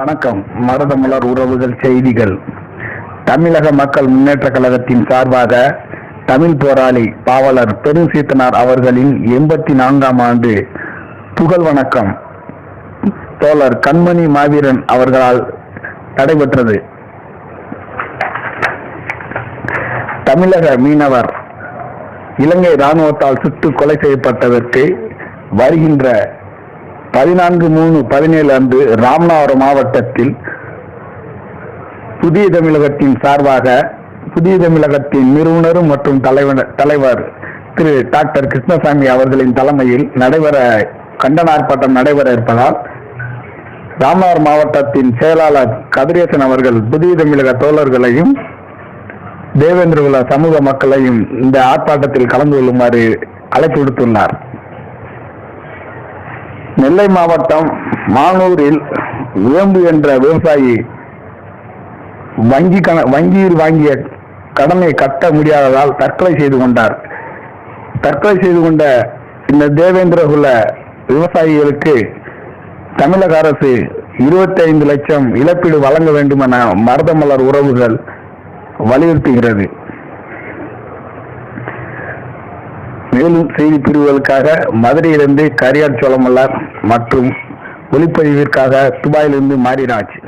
வணக்கம். மருதமலர் உறவுகள் செய்திகள். தமிழக மக்கள் முன்னேற்ற கழகத்தின் சார்பாக தமிழ் போராளி பாவலர் பெருசீத்தனார் அவர்களின் எண்பத்தி நான்காம் ஆண்டு புகழ் வணக்கம். தோழர் கண்மணி மாவீரன் அவர்களால் நடைபெற்றது. தமிழக மீனவர் இலங்கை இராணுவத்தால் சுட்டு கொலை செய்யப்பட்டதற்கு வருகின்ற பதினான்கு மூணு பதினேழு அன்று ராமநாதபுரம் மாவட்டத்தில் புதிய தமிழகத்தின் சார்பாக புதிய தமிழகத்தின் நிறுவனரும் மற்றும் தலைவர் தலைவர் திரு டாக்டர் கிருஷ்ணசாமி அவர்களின் தலைமையில் நடைபெற கண்டன ஆர்ப்பாட்டம் நடைபெற இருப்பதால் ராமநாதபுரம் மாவட்டத்தின் செயலாளர் கதிரேசன் அவர்கள் புதிய தமிழக தோழர்களையும் தேவேந்திரகுல சமூக மக்களையும் இந்த ஆர்ப்பாட்டத்தில் கலந்து கொள்ளுமாறு அழைப்பு விடுத்துள்ளார். நெல்லை மாவட்டம் மானூரில் வேம்பு என்ற விவசாயி வங்கி கண வங்கியில் வாங்கிய கடனை கட்ட முடியாததால் தற்கொலை செய்து கொண்டார். தற்கொலை செய்து கொண்ட இந்த தேவேந்திரகுல விவசாயிகளுக்கு தமிழக அரசு இருபத்தி ஐந்து லட்சம் இழப்பீடு வழங்க வேண்டும் என மருதமலர் உறவுகள் வலியுறுத்துகிறது. மேலும் செய்தி பிரிவுகளுக்காக மதுரையிலிருந்து கரியார் சோழமல்லர் மற்றும் ஒளிப்பதிவிற்காக துபாயிலிருந்து மாறினாச்சு